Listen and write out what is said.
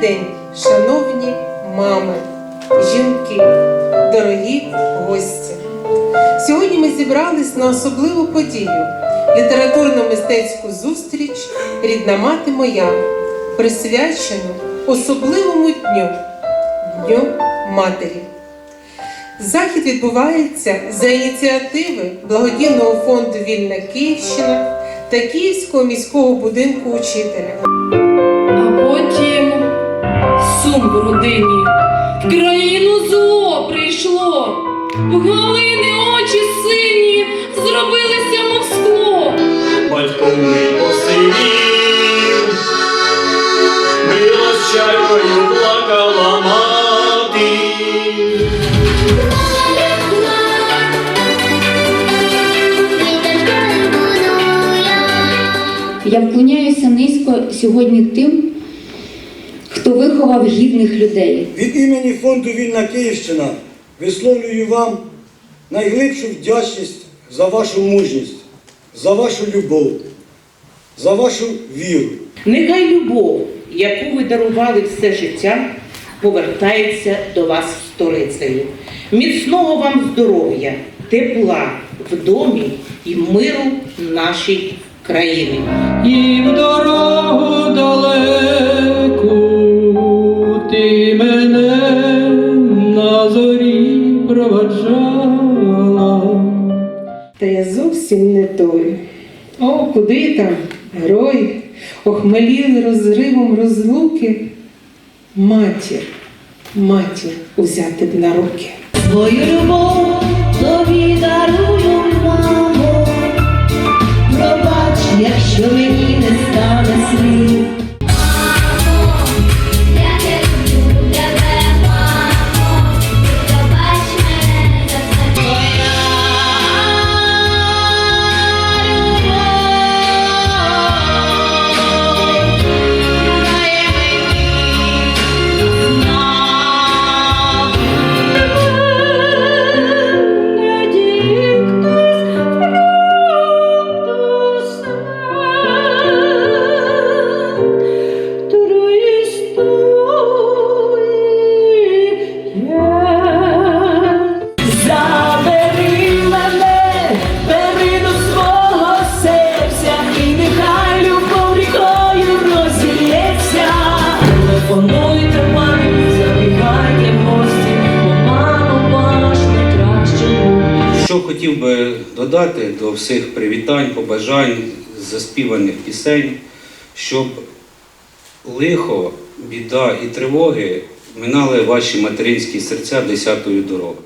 день, шановні мами, жінки, дорогі гості. Сьогодні ми зібрались на особливу подію літературно-мистецьку зустріч Рідна мати моя, присвячену особливому дню Дню Матері. Захід відбувається за ініціативи благодійного фонду Вільна Київщина та Київського міського будинку учителя. А в родині. В країну зло прийшло. В Галини очі сині зробилися, мов скло. Батько мій посинів, била з чайкою плакала мати. Я вклоняюся низько сьогодні тим, хто виховав гідних людей. Від імені фонду Вільна Київщина висловлюю вам найглибшу вдячність за вашу мужність, за вашу любов, за вашу віру. Нехай любов, яку ви дарували все життя, повертається до вас сторицею. Міцного вам здоров'я, тепла в домі і миру нашій країні. І в дорогу далеку О, куди там, герой, охмеліли розривом розлуки. Матір, матір узяти б на руки. Твою любов тобі Що хотів би додати до всіх привітань, побажань, заспіваних пісень, щоб лихо, біда і тривоги минали ваші материнські серця десятою дорогою.